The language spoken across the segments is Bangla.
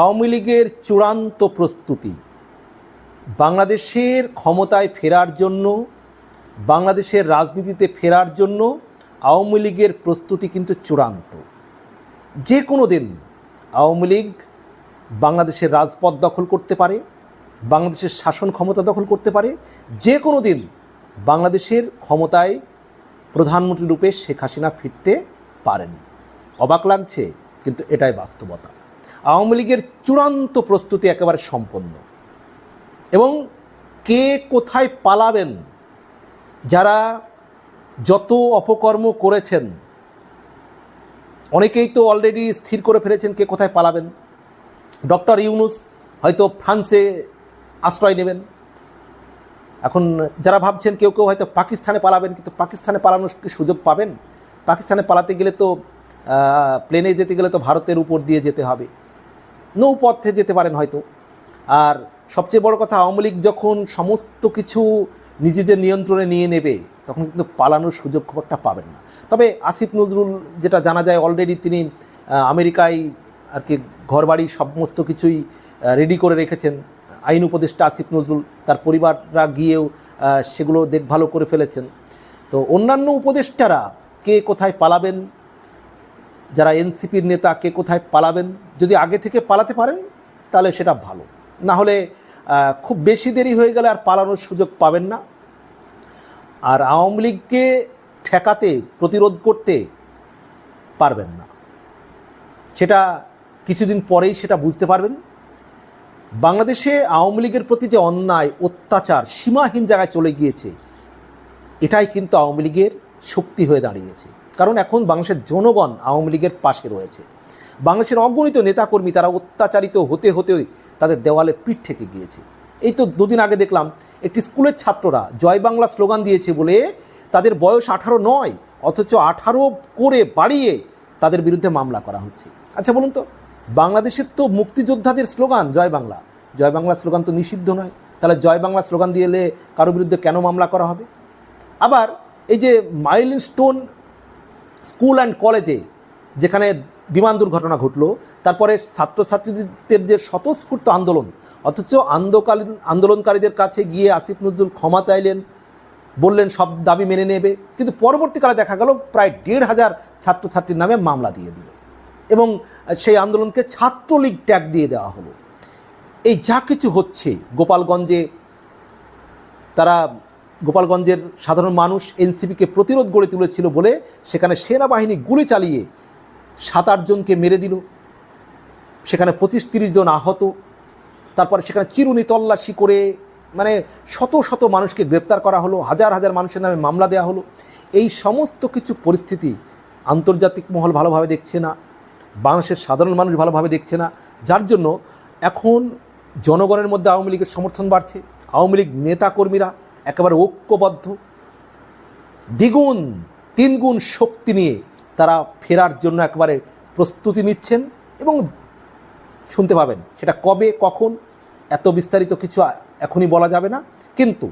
আওয়ামী লীগের চূড়ান্ত প্রস্তুতি, বাংলাদেশের ক্ষমতায় ফেরার জন্য, বাংলাদেশের রাজনীতিতে ফেরার জন্য আওয়ামী লীগের প্রস্তুতি কিন্তু চূড়ান্ত। যে কোনো দিন আওয়ামী লীগ বাংলাদেশের রাজপথ দখল করতে পারে, বাংলাদেশের শাসন ক্ষমতা দখল করতে পারে, যে কোনো দিন বাংলাদেশের ক্ষমতায় প্রধানমন্ত্রী রূপে শেখ হাসিনা ফিরতে পারেন। অবাক লাগছে, কিন্তু এটাই বাস্তবতা। আওয়ামী লীগের চূড়ান্ত প্রস্তুতি একেবারে সম্পন্ন। এবং কে কোথায় পালাবেন, যারা যত অপকর্ম করেছেন, অনেকেই তো অলরেডি স্থির করে ফেলেছেন কে কোথায় পালাবেন। ডক্টর ইউনুস হয়তো ফ্রান্সে আশ্রয় নেবেন। এখন যারা ভাবছেন কেউ কেউ হয়তো পাকিস্তানে পালাবেন, কিন্তু পাকিস্তানে পালানোর কি সুযোগ পাবেন? পাকিস্তানে পালাতে গেলে তো প্লেনে যেতে গেলে তো ভারতের উপর দিয়ে যেতে হবে। নৌপথে যেতে পারেন হয়তো। আর সবচেয়ে বড় কথা, আওয়ামী লীগ যখন সমস্ত কিছু নিজেদের নিয়ন্ত্রণে নিয়ে নেবে, তখন কিন্তু পালানোর সুযোগ খুব একটা পাবেন না। তবে আসিফ নজরুল যেটা জানা যায় অলরেডি তিনি আমেরিকায় আর কি ঘরবাড়ি সমস্ত কিছুই রেডি করে রেখেছেন। আইন উপদেষ্টা আসিফ নজরুল, তার পরিবাররা গিয়েও সেগুলো দেখভালও করে ফেলেছেন। তো অন্যান্য উপদেষ্টারা কে কোথায় পালাবেন যারা এনসিপির নেতা কে কোথায় পালাবেন, যদি আগে থেকে পালাতে পারেন, তাহলে সেটা ভালো। না হলে খুব বেশি দেরি হয়ে গেলে আর পালানোর সুযোগ পাবেন না। আর আওয়ামী লীগকে ঠেকাতে, প্রতিরোধ করতে পারবেন না। সেটা কিছুদিন পরেই সেটা বুঝতে পারবেন। বাংলাদেশে আওয়ামী লীগের প্রতি যে অন্যায়, অত্যাচার সীমাহীন জায়গায় চলে গিয়েছে, এটাই কিন্তু আওয়ামী লীগের শক্তি হয়ে দাঁড়িয়েছে। কারণ এখন বাংলাদেশের জনগণ আওয়ামী লীগের পাশে রয়েছে। বাংলাদেশের অগণিত নেতাকর্মী তারা অত্যাচারিত হতে হতে তাদের দেওয়ালে পিঠ থেকে গিয়েছে। এই তো দুদিন আগে দেখলাম, একটি স্কুলের ছাত্ররা জয় বাংলা স্লোগান দিয়েছে বলে তাদের বয়স আঠারো নয়, অথচ আঠারো করে বাড়িয়ে তাদের বিরুদ্ধে মামলা করা হচ্ছে। আচ্ছা বলুন তো, বাংলাদেশের তো মুক্তিযোদ্ধাদের স্লোগান, জয় বাংলা। জয় বাংলা স্লোগান তো নিষিদ্ধ নয়। তাহলে জয় বাংলা স্লোগান দিয়ে এলে কারও বিরুদ্ধে কেন মামলা করা হবে? আবার এই যে মাইল স্টোন স্কুল অ্যান্ড কলেজে যেখানে বিমান দুর্ঘটনা ঘটলো, তারপরে ছাত্রছাত্রীদের যে স্বতঃস্ফূর্ত আন্দোলন, অথচ আন্দোকালীন, আন্দোলনকারীদের কাছে গিয়ে আসিফ নজরুল ক্ষমা চাইলেন, বললেন সব দাবি মেনে নেবে। কিন্তু পরবর্তীকালে দেখা গেল, প্রায় দেড় হাজার ছাত্রছাত্রীর নামে মামলা দিয়ে দিল এবং সেই আন্দোলনকে ছাত্রলীগ ট্যাগ দিয়ে দেওয়া হলো। এই যা কিছু হচ্ছে গোপালগঞ্জে, তারা গোপালগঞ্জের সাধারণ মানুষ এনসিপিকে প্রতিরোধ গড়ে তুলেছিল বলে সেখানে সেনাবাহিনী গুলি চালিয়ে সাত আটজনকে মেরে দিল। সেখানে পঁচিশ তিরিশ জন আহত। তারপরে সেখানে চিরুনি তল্লাশি করে মানে শত শত মানুষকে গ্রেপ্তার করা হলো। হাজার হাজার মানুষের নামে মামলা দেওয়া হলো। এই সমস্ত কিছু পরিস্থিতি আন্তর্জাতিক মহল ভালোভাবে দেখছে না। বাংলাদেশের সাধারণ মানুষ ভালোভাবে দেখছে না। যার জন্য এখন জনগণের মধ্যে আওয়ামী লীগের সমর্থন বাড়ছে। আওয়ামী লীগ নেতাকর্মীরা একেবারে ঐক্যবদ্ধ, দ্বিগুণ, তিনগুণ শক্তি নিয়ে তারা ফেরার জন্য একেবারে প্রস্তুতি নিচ্ছেন এবং শুনতে পাবেন সেটা কবে, কখন, এত বিস্তারিত কিছু এখনই বলা যাবে না। কিন্তু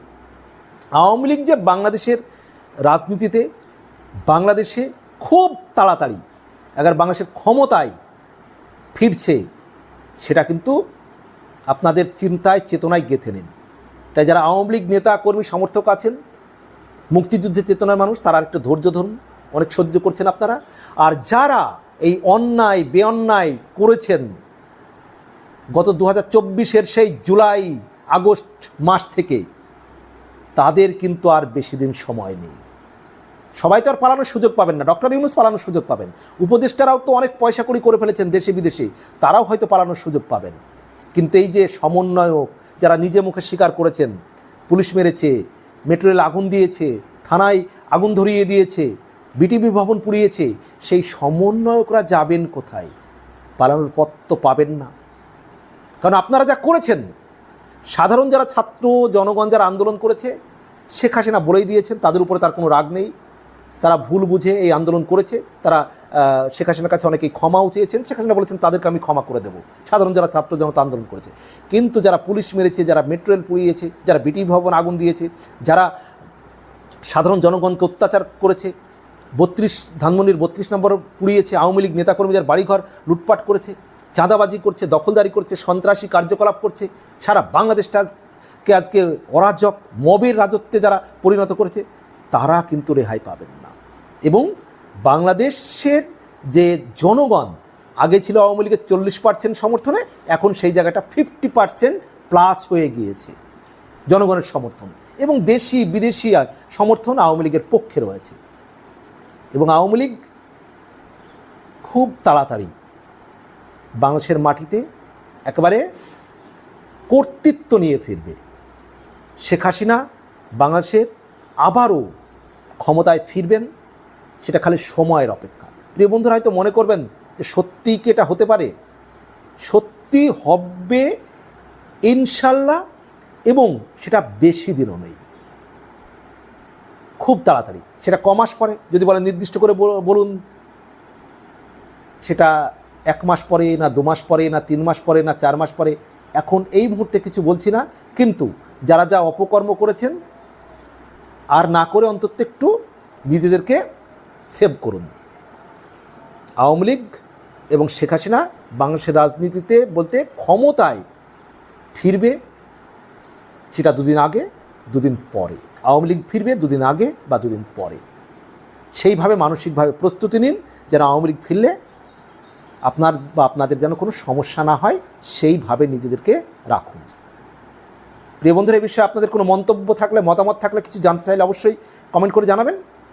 আওয়ামী লীগ যে বাংলাদেশের রাজনীতিতে বাংলাদেশে খুব তাড়াতাড়ি এবার বাংলাদেশের ক্ষমতায় ফিরছে, সেটা কিন্তু আপনাদের চিন্তায়, চেতনায় গেঁথে নিন। তাই যারা আওয়ামী লীগ নেতা, কর্মী, সমর্থক আছেন, মুক্তিযুদ্ধের চেতনার মানুষ, তারা একটু ধৈর্য ধরুন। অনেক সহ্য করছেন আপনারা। আর যারা এই অন্যায়, বেঅন্যায় করেছেন, গত দু হাজার সেই জুলাই, আগস্ট মাস থেকে, তাদের কিন্তু আর বেশি দিন সময় নেই। সবাই তো আর পালানোর সুযোগ পাবেন না। ডক্টর ইউনুস পালানোর সুযোগ পাবেন। উপদেষ্টারাও তো অনেক পয়সা কড়ি করে ফেলেছেন দেশে বিদেশে তারাও হয়তো পালানোর সুযোগ পাবেন। কিন্তু এই যে সমন্বয়ক যারা নিজে মুখে স্বীকার করেছেন, পুলিশ মেরেছে, মেট্রো রেল আগুন দিয়েছে, থানায় আগুন ধরিয়ে দিয়েছে, বিটিভি ভবন পুড়িয়েছে, সেই সমন্বয়করা যাবেন কোথায়? পালানোর পথ তো পাবেন না। কারণ আপনারা যা করেছেন, সাধারণ যারা ছাত্র, জনগণ যারা আন্দোলন করেছে, শেখ হাসিনা বলেই দিয়েছেন, তাদের উপরে তার কোনো রাগ নেই। তারা ভুল বুঝে এই আন্দোলন করেছে। তারা শেখ হাসিনার কাছে অনেকেই ক্ষমাও চেয়েছেন। শেখ হাসিনা বলেছেন, তাদেরকে আমি ক্ষমা করে দেবো। সাধারণ যারা ছাত্র জনতা আন্দোলন করেছে। কিন্তু যারা পুলিশ মেরেছে, যারা মেট্রো রেল পুড়িয়েছে, যারা বিটি ভবন আগুন দিয়েছে, যারা সাধারণ জনগণকে অত্যাচার করেছে, বত্রিশ, ধানমন্ডির বত্রিশ নম্বর পুড়িয়েছে, আওয়ামী লীগ নেতাকর্মী যার বাড়িঘর লুটপাট করেছে, চাঁদাবাজি করছে, দখলদারি করছে, সন্ত্রাসী কার্যকলাপ করছে, সারা বাংলাদেশটা আজকে আজকে অরাজক, মবের রাজত্বে যারা পরিণত করেছে, তারা কিন্তু রেহাই পাবেন এবং বাংলাদেশের যে জনগণ, আগে ছিল আওয়ামী লীগের চল্লিশ পার্সেন্ট সমর্থনে, এখন সেই জায়গাটা ফিফটি পার্সেন্ট প্লাস হয়ে গিয়েছে জনগণের সমর্থন। এবং দেশি, বিদেশি সমর্থন আওয়ামী লীগের পক্ষে রয়েছে। এবং আওয়ামী লীগ খুব তাড়াতাড়ি বাংলাদেশের মাটিতে একেবারে কর্তৃত্ব নিয়ে ফিরবে। শেখ হাসিনা বাংলাদেশের আবারও ক্ষমতায় ফিরবেন। সেটা খালি সময়ের অপেক্ষা। প্রিয় বন্ধুরা, হয়তো মনে করবেন যে সত্যিই কি এটা হতে পারে? সত্যি হবে ইনশাল্লাহ এবং সেটা বেশি দিনও নেই। খুব তাড়াতাড়ি। সেটা কমাস পরে, যদি বলেন নির্দিষ্ট করে বলুন। সেটা এক মাস পরে না দু মাস পরে না তিন মাস পরে না চার মাস পরে, এখন এই মুহূর্তে কিছু বলছি না। কিন্তু যারা যা অপকর্ম করেছেন, আর না করে অন্তত একটু নিজেদেরকে সেভ করুন। আওয়ামী লীগ এবং শেখ হাসিনা বাংলাদেশের রাজনীতিতে বলতে ক্ষমতায় ফিরবে সেটা দুদিন আগে, দুদিন পরে। আওয়ামী লীগ ফিরবে দুদিন আগে বা দুদিন পরে। সেইভাবে মানসিকভাবে প্রস্তুতি নিন, যেন আওয়ামী লীগ ফিরলে আপনার বা আপনাদের যেন কোনো সমস্যা না হয়, সেইভাবে নিজেদেরকে রাখুন। প্রিয় বন্ধুরা এই বিষয়ে আপনাদের কোনো মন্তব্য থাকলে, মতামত থাকলে কিছু জানতে চাইলে অবশ্যই কমেন্ট করে জানাবেন।